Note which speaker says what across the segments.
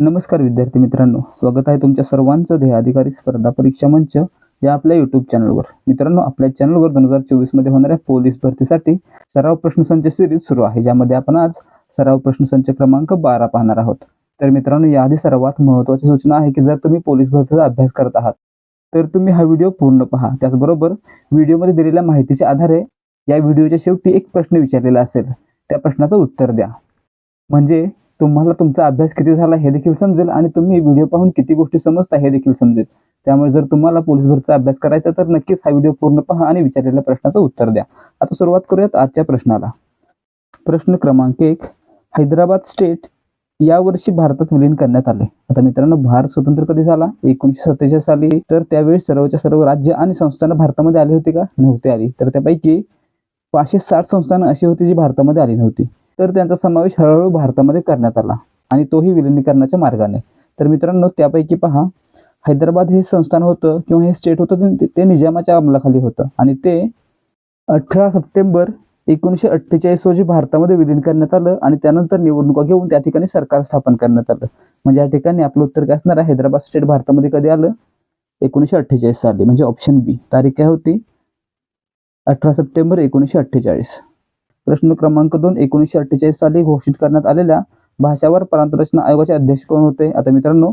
Speaker 1: नमस्कार विद्यार्थी मित्रांनो स्वागत आहे तुमच्या सर्वांचं ध्येय अधिकारी स्पर्धा परीक्षा मंच या आपल्या युट्यूब चॅनलवर मित्रांनो आपल्या चॅनलवर दोन हजार चोवीसमध्ये होणाऱ्या पोलीस भरतीसाठी सराव प्रश्नसंच सिरीज सुरू आहे. ज्यामध्ये आपण आज सराव प्रश्नसंच क्रमांक बारा पाहणार आहोत. तर मित्रांनो याआधी सर्वात महत्त्वाची सूचना आहे की जर तुम्ही पोलीस भरतीचा अभ्यास करत आहात तर तुम्ही हा व्हिडिओ पूर्ण पहा. त्याचबरोबर व्हिडिओमध्ये दिलेल्या माहितीच्या आधारे या व्हिडिओच्या शेवटी एक प्रश्न विचारलेला असेल त्या प्रश्नाचं उत्तर द्या. म्हणजे तुम्हाला तुमचा अभ्यास किती झाला हे देखील समजेल आणि तुम्ही व्हिडिओ पाहून किती गोष्टी समजता हे देखील समजेल. त्यामुळे जर तुम्हाला पोलीस भरतीचा अभ्यास करायचा तर नक्कीच हा व्हिडिओ पूर्ण पहा आणि विचारलेल्या प्रश्नाचं उत्तर द्या. आता सुरुवात करूयात आजच्या प्रश्नाला. प्रश्न क्रमांक एक हैदराबाद स्टेट यावर्षी भारतात विलीन करण्यात आले. आता मित्रांनो भारत स्वतंत्र कधी झाला? एकोणीसशे सत्तेचाळीस साली. तर त्यावेळी सर्वच्या सर्व राज्य आणि संस्थानं भारतामध्ये आली होती का? नव्हती आली. तर त्यापैकी पाचशे साठ संस्थानं अशी होती जी भारतामध्ये आली नव्हती. तर त्यांचा समावेश हळूहळू भारतामध्ये करण्यात आला आणि तोही विलिनीकरणाच्या मार्गाने. तर मित्रांनो त्यापैकी पहा हैदराबाद हे संस्थान होतं किंवा हे स्टेट होतं ते- ते निजामाच्या अंमलाखाली होतं. आणि ते अठरा सप्टेंबर एकोणीसशे अठ्ठेचाळीस रोजी भारतामध्ये विलीन करण्यात आलं आणि त्यानंतर निवडणुका घेऊन त्या ठिकाणी सरकार स्थापन करण्यात आलं. म्हणजे या ठिकाणी आपलं उत्तर काय असणार आहे? हैदराबाद स्टेट भारतामध्ये कधी आलं? एकोणीसशे अठ्ठेचाळीस साली. म्हणजे ऑप्शन बी तारीख काय होती? अठरा सप्टेंबर एकोणीसशे अठ्ठेचाळीस. प्रश्न क्रमांक दोन एकोणीसशे अठ्ठेचाळीस साली घोषित करण्यात आलेल्या भाषावर प्रांतरचना आयोगाचे अध्यक्ष कोण होते? आता मित्रांनो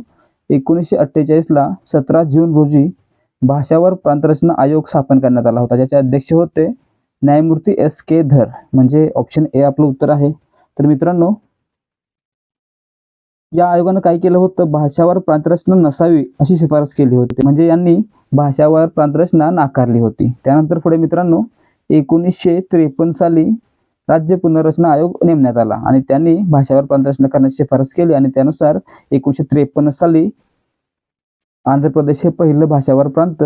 Speaker 1: एकोणीसशे अठ्ठेचाळीसला सतरा जून रोजी भाषावर प्रांतरचना आयोग स्थापन करण्यात आला होता. ज्याचे अध्यक्ष होते न्यायमूर्ती एस के धर. म्हणजे ऑप्शन ए आपलं उत्तर आहे. तर मित्रांनो या आयोगानं काय केलं होतं? भाषावर प्रांतरचना नसावी अशी शिफारस केली होती. म्हणजे यांनी भाषावर प्रांतरचना नाकारली होती. त्यानंतर पुढे मित्रांनो एकोणीसशे त्रेपन्न साली राज्य पुनर्रचना आयोग नेमण्यात आला आणि त्यांनी भाषावर प्रांतरचना करण्याची शिफारस केली आणि त्यानुसार एकोणीसशे त्रेपन्न साली आंध्र प्रदेश हे पहिलं भाषावर प्रांत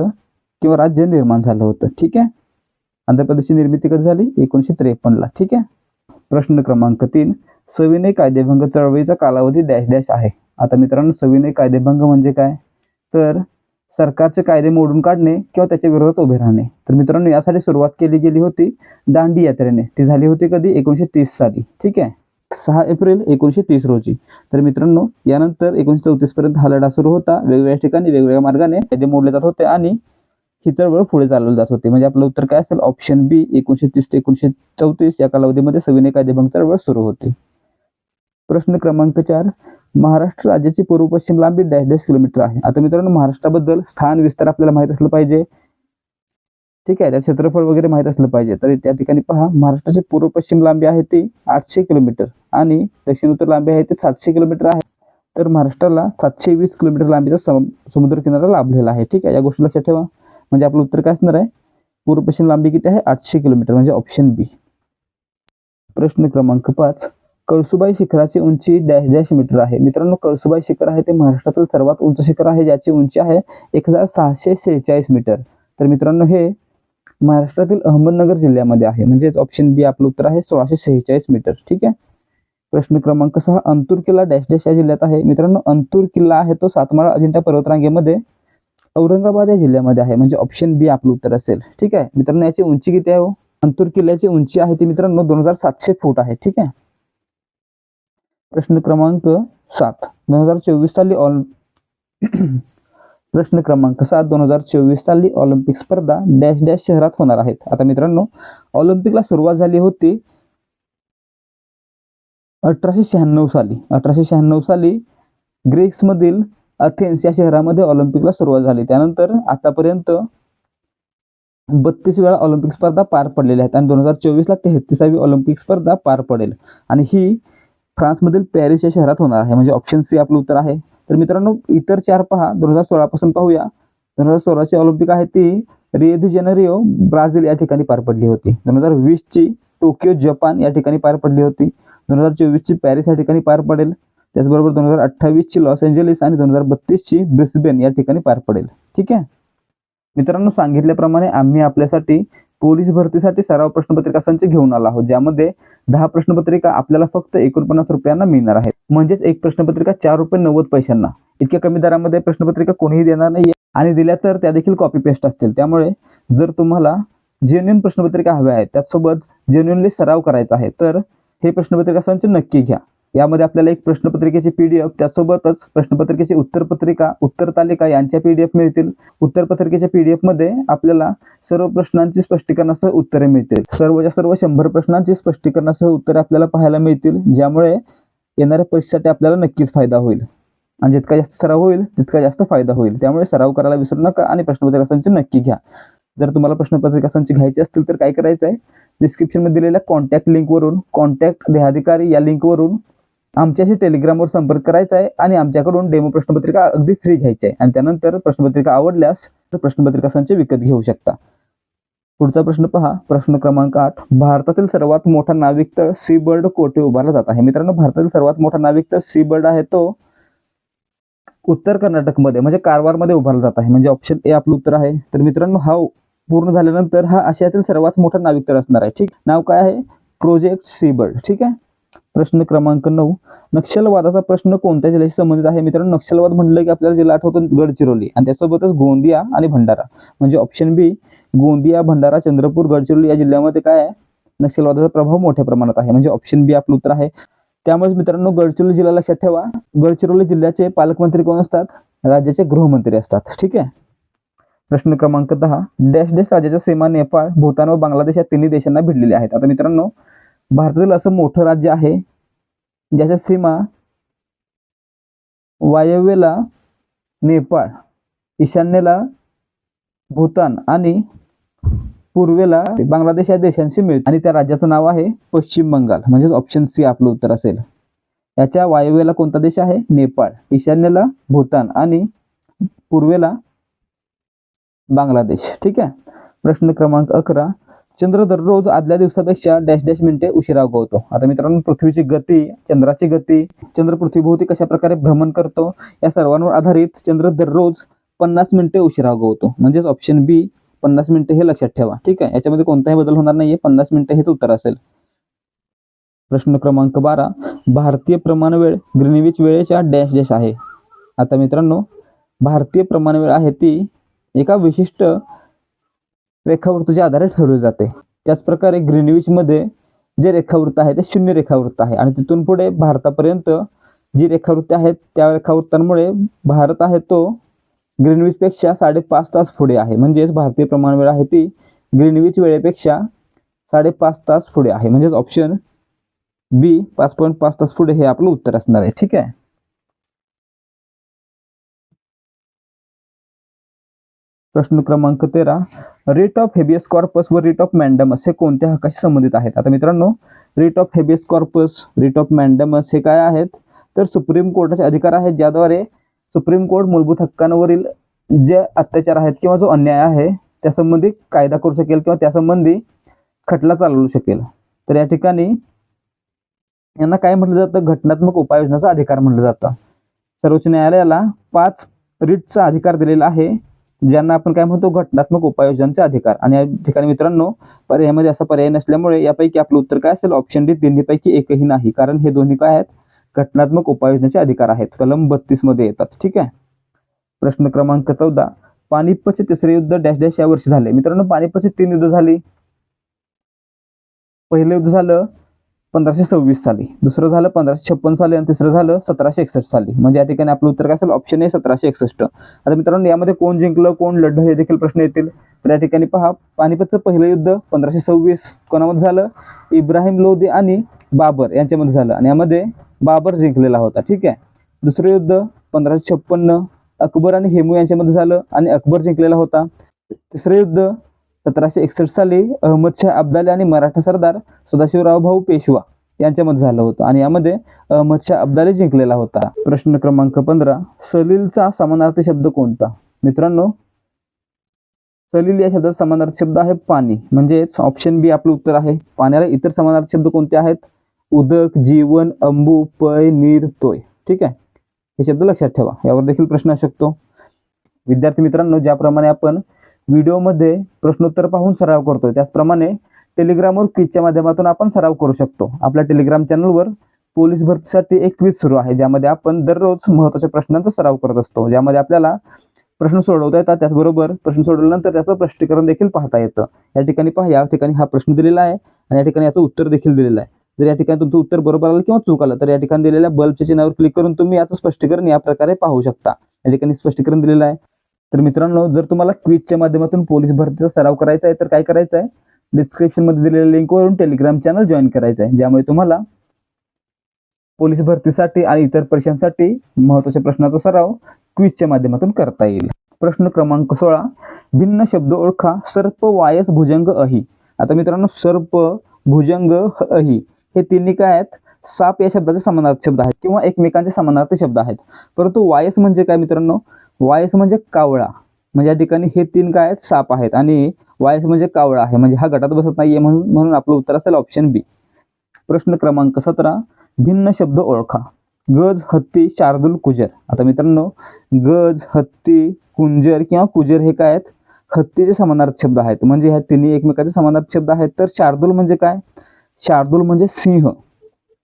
Speaker 1: किंवा राज्य निर्माण झालं होतं. ठीक आहे? आंध्र प्रदेशची निर्मिती कधी झाली? एकोणीसशे त्रेपन्नला ठीक आहे? प्रश्न क्रमांक तीन. सविनय कायदेभंग चळवळीचा कालावधी डॅश डॅश आहे. आता मित्रांनो सविनय कायदेभंग म्हणजे काय? तर सरकारचे कायदे मोडून काढणे किंवा त्याच्या विरोधात उभे राहणे. तर मित्रांनो यासाठी सुरुवात केली गेली होती दांडी यात्रेने. ती झाली होती कधी? एकोणीसशे तीस साली. ठीक आहे? सहा एप्रिल एकोणीसशे तीस रोजी. तर मित्रांनो यानंतर एकोणीसशे चौतीस पर्यंत हा लढा सुरू होता. वेगवेगळ्या ठिकाणी वेगवेगळ्या मार्गाने कायदे मोडले जात होते आणि ही चळवळ पुढे चालवली जात होती. म्हणजे आपलं उत्तर काय असेल? ऑप्शन बी एकोणीसशे तीस ते एकोणीसशे चौतीस या कालावधीमध्ये सविनय कायदेभंग चळवळ सुरू होती. प्रश्न क्रमांक चार. महाराष्ट्र राज्याची पूर्व पश्चिम लांबी डॅश डॅश किलोमीटर आहे. आता मित्रांनो महाराष्ट्राबद्दल स्थान विस्तार आपल्याला माहीत असलं पाहिजे. ठीक आहे त्या क्षेत्रफळ वगैरे माहीत असलं पाहिजे. तर त्या ठिकाणी पहा महाराष्ट्राची पूर्व पश्चिम लांबी आहे ती आठशे किलोमीटर आणि दक्षिण उत्तर लांबी आहे ती सातशे किलोमीटर आहे. तर महाराष्ट्राला सातशे वीस किलोमीटर लांबीचा सम समुद्र किनारा लाभलेला आहे. ठीक आहे या गोष्टी लक्षात ठेवा. म्हणजे आपलं उत्तर काय असणार आहे? पूर्व पश्चिम लांबी किती आहे? आठशे किलोमीटर. म्हणजे ऑप्शन बी प्रश्न क्रमांक पाच. कळसुबाई शिखराची उंची डॅश डॅश मीटर आहे. मित्रांनो कळसुबाई शिखर आहे ते महाराष्ट्रातील सर्वात उंच शिखर आहे ज्याची उंची आहे एक हजार सहाशे शेहेचाळीस मीटर. तर मित्रांनो हे महाराष्ट्रातील अहमदनगर जिल्ह्यामध्ये आहे. म्हणजेच ऑप्शन बी आपलं उत्तर आहे सोळाशे शेहेचाळीस मीटर. ठीक आहे? प्रश्न क्रमांक सहा अंतूर किल्ला डॅश डॅश या जिल्ह्यात आहे. मित्रांनो अंतूर किल्ला आहे तो सातमाळा अजिंठा पर्वतरांगेमध्ये औरंगाबाद या जिल्ह्यामध्ये आहे. म्हणजे ऑप्शन बी आपलं उत्तर असेल. ठीक आहे? मित्रांनो याची उंची किती आहे हो? अंतूर किल्ल्याची उंची आहे ती मित्रांनो दोन हजार सातशे फूट आहे. ठीक आहे? प्रश्न क्रमांक सात. दोन हजार चोवीस साली ऑल प्रश्न क्रमांक सात. दोन हजार चोवीस साली ऑलिम्पिक स्पर्धा डॅश डॅश शहरात होणार आहेत. आता मित्रांनो ऑलिम्पिकला सुरुवात झाली होती अठराशे शहाण्णव साली. अठराशे शहाण्णव साली ग्रीक्समधील अथेन्स या शहरामध्ये ऑलिम्पिकला सुरुवात झाली. त्यानंतर आतापर्यंत बत्तीस वेळा ऑलिम्पिक स्पर्धा पार पडलेल्या आहेत आणि दोन हजार चोवीसला तेहतीसावी ऑलिम्पिक स्पर्धा पार पडेल. आणि ही फ्रान्समधील पॅरिस या शहरात होणार आहे. म्हणजे ऑप्शन सी आपलं उत्तर आहे. तर मित्रांनो इतर चार पहा. दोन हजार सोळा पासून पाहूया. दोन हजार सोळाची ऑलिम्पिक आहे ती. रिओ जेनेरिओ ब्राझील या ठिकाणी पार पडली होती. दोन हजार वीसची टोकियो जपान या ठिकाणी पार पडली होती. दोन हजार चोवीसची पॅरिस या ठिकाणी पार पडेल. त्याचबरोबर दोन हजार अठ्ठावीसची लॉस एंजेलिस आणि दोन हजार बत्तीसची ब्रिस्बेन या ठिकाणी पार पडेल. ठीक आहे? मित्रांनो सांगितल्याप्रमाणे आम्ही आपल्यासाठी पोलीस भरतीसाठी सराव प्रश्नपत्रिका संच घेऊन आला आहोत ज्यामध्ये दहा प्रश्नपत्रिका आपल्याला फक्त एकोणपन्नास रुपयांना मिळणार आहेत. म्हणजेच एक प्रश्नपत्रिका चार रुपये नव्वद पैशांना. इतक्या कमी दरामध्ये प्रश्नपत्रिका कोणीही देणार नाही आणि दिल्या तर त्या देखील कॉपी पेस्ट असतील. त्यामुळे जर तुम्हाला जेन्युन प्रश्नपत्रिका हव्या आहेत त्यासोबत जेन्युनली सराव करायचा आहे तर हे प्रश्नपत्रिका संच नक्की घ्या. यामध्ये आपल्याला एक प्रश्नपत्रिकेची पीडीएफ त्यासोबतच प्रश्नपत्रिकेची उत्तरपत्रिका उत्तर तालिका यांच्या पीडीएफ मिळतील. उत्तरपत्रिकेच्या पीडीएफमध्ये आपल्याला सर्व प्रश्नांची स्पष्टीकरणासह उत्तरे मिळतील. सर्वच्या सर्व शंभर प्रश्नांची स्पष्टीकरणासह उत्तरे आपल्याला पाहायला मिळतील ज्यामुळे येणाऱ्या परीक्षेसाठी आपल्याला नक्कीच फायदा होईल. आणि जितका जास्त सराव होईल तितका जास्त फायदा होईल. त्यामुळे सराव करायला विसरू नका आणि प्रश्नपत्रिका संच नक्की घ्या. जर तुम्हाला प्रश्नपत्रिका संच घ्यायची असतील तर काय करायचं आहे डिस्क्रिप्शनमध्ये दिलेल्या कॉन्टॅक्ट लिंकवरून कॉन्टॅक्ट देहाधिकारी या लिंकवरून आमच्याशी टेलिग्रामवर संपर्क करायचा आहे आणि आमच्याकडून डेमो प्रश्नपत्रिका अगदी फ्री घ्यायची आहे. आणि त्यानंतर प्रश्नपत्रिका आवडल्यास तर प्रश्नपत्रिका संच विकत घेऊ शकता. पुढचा प्रश्न पहा. प्रश्न क्रमांक आठ. भारतातील सर्वात मोठा नाविक तळ सी बर्ड कोठे उभारला जात आहे? मित्रांनो भारतातील सर्वात मोठा नाविक तळ सी बर्ड आहे तो उत्तर कर्नाटकमध्ये म्हणजे कारवारमध्ये उभारला जात आहे. म्हणजे ऑप्शन ए आपलं उत्तर आहे. तर मित्रांनो हा पूर्ण झाल्यानंतर हा आशियातील सर्वात मोठा नाविक तळ असणार आहे. ठीक? नाव काय आहे? प्रोजेक्ट सी बर्ड ठीक आहे? प्रश्न क्रमांक नऊ. नक्षलवादाचा प्रश्न कोणत्या जिल्ह्याशी संबंधित आहे? मित्रांनो नक्षलवाद म्हटलं की आपल्याला जिल्हा आठवतो गडचिरोली. आणि त्यासोबतच गोंदिया आणि भंडारा. म्हणजे ऑप्शन बी गोंदिया भंडारा चंद्रपूर गडचिरोली या जिल्ह्यामध्ये काय आहे? नक्षलवादाचा प्रभाव मोठ्या प्रमाणात आहे. म्हणजे ऑप्शन बी आपलं उत्तर आहे. त्यामुळे मित्रांनो गडचिरोली जिल्हा लक्षात ठेवा. गडचिरोली जिल्ह्याचे पालकमंत्री कोण असतात? राज्याचे गृहमंत्री असतात. ठीक आहे? प्रश्न क्रमांक दहा. डॅश डॅश राज्याच्या सीमा नेपाळ भूतान व बांगलादेश या तिन्ही देशांना भिडलेल्या आहेत. आता मित्रांनो भारतातील असं मोठं राज्य आहे ज्याच्या सीमा वायव्येला नेपाळ ईशान्येला भूतान आणि पूर्वेला बांगलादेश या देशांशी मिळते. आणि त्या राज्याचं नाव आहे पश्चिम बंगाल. म्हणजेच ऑप्शन सी आपलं उत्तर असेल. याच्या वायव्येला कोणता देश आहे? नेपाळ. ईशान्येला भूतान आणि पूर्वेला बांगलादेश. ठीक आहे? प्रश्न क्रमांक अकरा. चंद्र दररोज आदल्या दिवसापेक्षा डॅश डॅश मिनिटे उशिरा उगवतो. आता मित्रांनो पृथ्वीची गती चंद्राची गती चंद्र पृथ्वीभोवती कशा प्रकारे भ्रमण करतो या सर्वांवर आधारित चंद्र दररोज पन्नास मिनिटे उशिरा उगवतो. म्हणजेच ऑप्शन बी पन्नास मिनिटे हे लक्षात ठेवा. ठीक आहे? याच्यामध्ये कोणताही बदल होणार नाहीये. पन्नास मिनिटे हेच उत्तर असेल. प्रश्न क्रमांक बारा भारतीय प्रमाण वेळ ग्रीनविच वेळेच्या डॅश डॅश आहे. आता मित्रांनो भारतीय प्रमाण वेळ आहे ती एका विशिष्ट रेखावृत्ताच्या आधारे ठरवली जाते. त्याचप्रकारे ग्रीनविचमध्ये जे रेखावृत्त आहे ते शून्य रेखावृत्त आहे. आणि तिथून पुढे भारतापर्यंत जी रेखावृत्ती आहेत त्या रेखावृत्तांमुळे भारत आहे तो ग्रीनविचपेक्षा साडेपाच तास पुढे आहे. म्हणजेच भारतीय प्रमाण वेळ आहे ती ग्रीनविच वेळेपेक्षा साडेपाच तास पुढे आहे. म्हणजेच ऑप्शन बी पाच पॉईंट पाच तास पुढे हे आपलं उत्तर असणार आहे. ठीक आहे? प्रश्न क्रमांक तेरा. रेट ऑफ हेबियस कॉर्पस व रेट ऑफ मॅन्डमस हे कोणत्या हक्काशी संबंधित आहेत? आता मित्रांनो writ of habeas corpus writ of mandamus हे काय आहेत? तर सुप्रीम कोर्टाचे अधिकार आहेत ज्याद्वारे सुप्रीम कोर्ट मूलभूत हक्कांवरील जे अत्याचार आहेत किंवा जो अन्याय आहे त्यासंबंधी कायदा करू शकेल किंवा त्यासंबंधी खटला चालवू शकेल. तर या ठिकाणी यांना काय म्हटलं जातं? घटनात्मक उपाययोजनाचा अधिकार म्हटलं जातं. सर्वोच्च न्यायालयाला पाच रिटचा अधिकार दिलेला आहे. ज्यांना आपण काय म्हणतो घटनात्मक उपाययोजनांचे अधिकार. आणि या ठिकाणी मित्रांनो पर्यायामध्ये असा पर्याय नसल्यामुळे यापैकी आपलं उत्तर काय असेल? ऑप्शन डी तिन्हीपैकी एकही नाही. कारण हे दोन्ही काय आहेत? घटनात्मक उपाययोजनाचे अधिकार आहेत. कलम बत्तीसमध्ये येतात. ठीक आहे? प्रश्न क्रमांक चौदा. पानिपतचे तिसरे युद्ध डॅश डॅश या वर्षी झाले. मित्रांनो पानिपतचे तीन युद्ध झाली. पहिलं युद्ध झालं. पंधराशे सव्वीस साली. दुसरं झालं पंधराशे छप्पन साली आणि तिसरं झालं सतराशे एकसष्ट साली. म्हणजे या ठिकाणी आपलं उत्तर काय असेल? ऑप्शन आहे सतराशे एकसष्ट. आता मित्रांनो यामध्ये कोण जिंकलं कोण लढलं हे देखील प्रश्न येतील. तर या ठिकाणी पहा पानिपतचं पहिलं युद्ध पंधराशे सव्वीस कोणामध्ये झालं? इब्राहिम लोधी आणि बाबर यांच्यामध्ये झालं. आणि यामध्ये बाबर जिंकलेला होता. ठीक आहे? दुसरं युद्ध पंधराशे छप्पन्न अकबर आणि हेमू यांच्यामध्ये झालं आणि अकबर जिंकलेला होता. तिसरं युद्ध सतराशे एकसष्ट साली अहमदशाह अब्दाली आणि मराठा सरदार सदाशिवराव भाऊ पेशवा यांच्यामध्ये झालं होतं. आणि यामध्ये अहमदशाह अब्दाली जिंकलेला होता. प्रश्न क्रमांक पंधरा सलीलचा समानार्थी शब्द कोणता? मित्रांनो सलील या शब्दाचा समानार्थी शब्द आहे पाणी. म्हणजेच ऑप्शन बी आपलं उत्तर आहे पाण्याला. इतर समानार्थी शब्द कोणते आहेत? उदक जीवन अंबू पय नीर तोय. ठीक आहे? हे शब्द लक्षात ठेवा. यावर देखील प्रश्न असू शकतो. विद्यार्थी मित्रांनो ज्याप्रमाणे आपण व्हिडिओमध्ये प्रश्नोत्तर पाहून सराव करतो त्याचप्रमाणे टेलिग्रामवर क्विजच्या माध्यमातून आपण सराव करू शकतो. आपल्या टेलिग्राम चॅनलवर पोलीस भरतीसाठी एक क्विज सुरू आहे ज्यामध्ये आपण दररोज महत्त्वाच्या प्रश्नांचा सराव करत असतो. ज्यामध्ये आपल्याला प्रश्न सोडवता येतात त्याचबरोबर प्रश्न सोडवल्यानंतर त्याचं स्पष्टीकरण देखील पाहता येतं. या ठिकाणी पहा या ठिकाणी हा प्रश्न दिलेला आहे आणि या ठिकाणी याचं उत्तर देखील दिलेलं आहे. जर या ठिकाणी तुमचं उत्तर बरोबर आलं किंवा चूक आलं तर या ठिकाणी दिलेल्या बल्बच्या चिन्हावर क्लिक करून तुम्ही याचं स्पष्टीकरण या प्रकारे पाहू शकता. या ठिकाणी स्पष्टीकरण दिलेलं आहे. तर मित्रांनो जर तुम्हाला क्विजच्या माध्यमातून पोलीस भरतीचा सराव करायचा आहे तर काय करायचं आहे? डिस्क्रिप्शनमध्ये दिलेल्या लिंकवरून टेलिग्राम चॅनल जॉईन करायचं आहे. ज्यामुळे तुम्हाला पोलीस भरतीसाठी आणि इतर परीक्षांसाठी महत्त्वाच्या प्रश्नाचा सराव क्विजच्या माध्यमातून करता येईल. प्रश्न क्रमांक सोळा भिन्न शब्द ओळखा सर्प वायस भुजंग अही. आता मित्रांनो सर्प भुजंग अहि अही हे तिन्ही काय आहेत? साप या शब्दाचे समानार्थी शब्द आहेत किंवा एकमेकांचे समानार्थी शब्द आहेत. परंतु वायस म्हणजे काय मित्रांनो? वायस म्हणजे कावळा. म्हणजे या ठिकाणी हे तीन काय आहेत? साप आहेत. आणि वायस म्हणजे कावळा आहे. म्हणजे हा गटात बसत नाहीये म्हणून म्हणून आपलं उत्तर असेल ऑप्शन बी प्रश्न क्रमांक सतरा. भिन्न शब्द ओळखा. गज हत्ती शार्दूल कुजर. आता मित्रांनो गज हत्ती कुंजर किंवा कुजर हे काय आहेत? हत्तीचे समानार्थ शब्द आहेत. म्हणजे ह्या तिन्ही एकमेकाचे समानार्थ शब्द आहेत. तर शार्दूल म्हणजे काय? शार्दूल म्हणजे सिंह.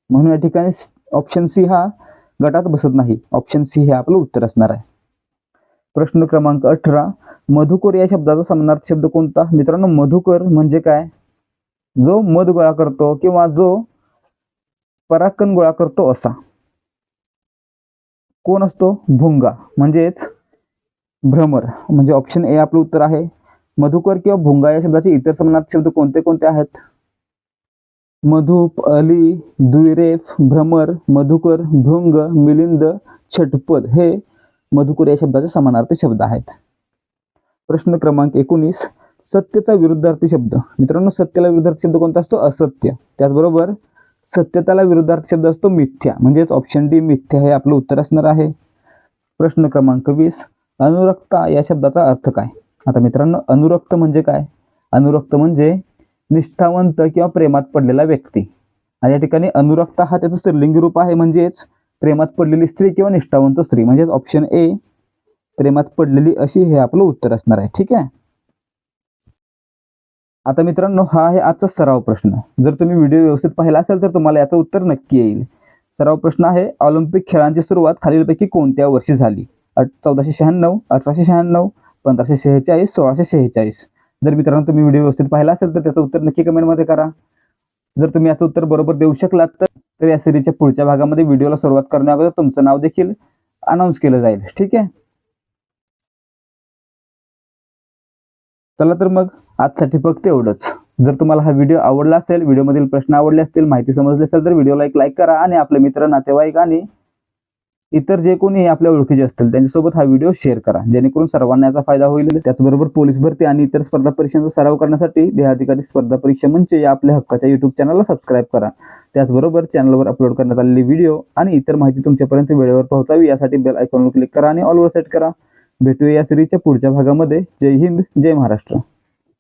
Speaker 1: म्हणून या ठिकाणी ऑप्शन सी हा गटात बसत नाही. ऑप्शन सी हे आपलं उत्तर असणार आहे. प्रश्न क्रमांक अठरा. मधुकर या शब्दाचा समानार्थी शब्द कोणता? मित्रांनो मधुकर म्हणजे काय? जो मध गोळा करतो किंवा जो पराकन गोळा करतो असा. कोण असतो? भुंगा म्हणजेच भ्रमर. म्हणजे ऑप्शन ए आपलं उत्तर आहे. मधुकर किंवा भुंगा या शब्दाचे इतर समानार्थी शब्द कोणते कोणते आहेत? मधुप अली द्विरेफ भ्रमर मधुकर भृंग मिलिंद छटपद. हे मधुकर या शब्दाचे समानार्थी शब्द आहेत. प्रश्न क्रमांक एकोणीस सत्यचा विरुद्धार्थी शब्द. मित्रांनो सत्याला विरुद्धार्थी शब्द कोणता असतो? असत्य. त्याचबरोबर सत्यताला विरुद्धार्थी शब्द असतो मिथ्या. म्हणजेच ऑप्शन डी मिथ्या हे आपलं उत्तर असणार आहे. प्रश्न क्रमांक वीस अनुरक्ता या शब्दाचा अर्थ काय? आता मित्रांनो अनुरक्त म्हणजे काय? अनुरक्त म्हणजे निष्ठावंत किंवा प्रेमात पडलेला व्यक्ती. आणि या ठिकाणी अनुरक्ता हा त्याचं स्त्रीलिंगी रूप आहे. म्हणजेच प्रेमात पडलेली स्त्री किंवा निष्ठावंत स्त्री म्हणजेच ऑप्शन ए प्रेमात पडलेली अशी हे आपलं उत्तर असणार आहे. ठीक आहे? आता मित्रांनो हा आहे आजचा सराव प्रश्न. जर तुम्ही व्हिडिओ व्यवस्थित पाहिला असेल तर तुम्हाला याचं उत्तर नक्की येईल. सराव प्रश्न आहे ऑलिम्पिक खेळांची सुरुवात खालीलपैकी कोणत्या वर्षी झाली? चौदाशे शहाण्णव अठराशे शहाण्णव पंधराशे शेहेचाळीस सोळाशे शेहेचाळीस. जर मित्रांनो तुम्ही व्हिडिओ व्यवस्थित पाहिला असेल तर त्याचं उत्तर नक्की कमेंटमध्ये करा. जर तुम्ही याचं उत्तर बरोबर देऊ शकलात तर तर या सिरीजच्या पुढच्या भागामध्ये व्हिडिओला सुरुवात करण्या अगोदर तुमचं नाव देखील अनाऊन्स केलं जाईल. ठीक आहे? चला तर मग आजसाठी फक्त एवढंच. जर तुम्हाला हा व्हिडिओ आवडला असेल व्हिडिओमधील प्रश्न आवडले असतील माहिती समजली असेल तर व्हिडिओला एक लाईक करा आणि आपले मित्र नातेवाईक आणि इतर जे कोणी आपल्या ओळखीचे असतील त्यांच्यासोबत हा व्हिडिओ शेअर करा. जेणेकरून सर्वांना याचा फायदा होईल. त्याचबरोबर पोलीस भरती आणि इतर स्पर्धा परीक्षांचा सराव करण्यासाठी देहाधिकारी स्पर्धा परीक्षा मंच या आपल्या हक्काच्या युट्यूब चॅनलला सबस्क्राईब करा. त्याचबरोबर चॅनलवर अपलोड करण्यात आलेले व्हिडिओ आणि इतर माहिती तुमच्यापर्यंत वेळेवर पोहोचावी यासाठी बेल आयकॉनवर क्लिक करा आणि ऑलवर सेट करा. भेटूया या सिरीजच्या पुढच्या भागामध्ये. जय हिंद जय महाराष्ट्र.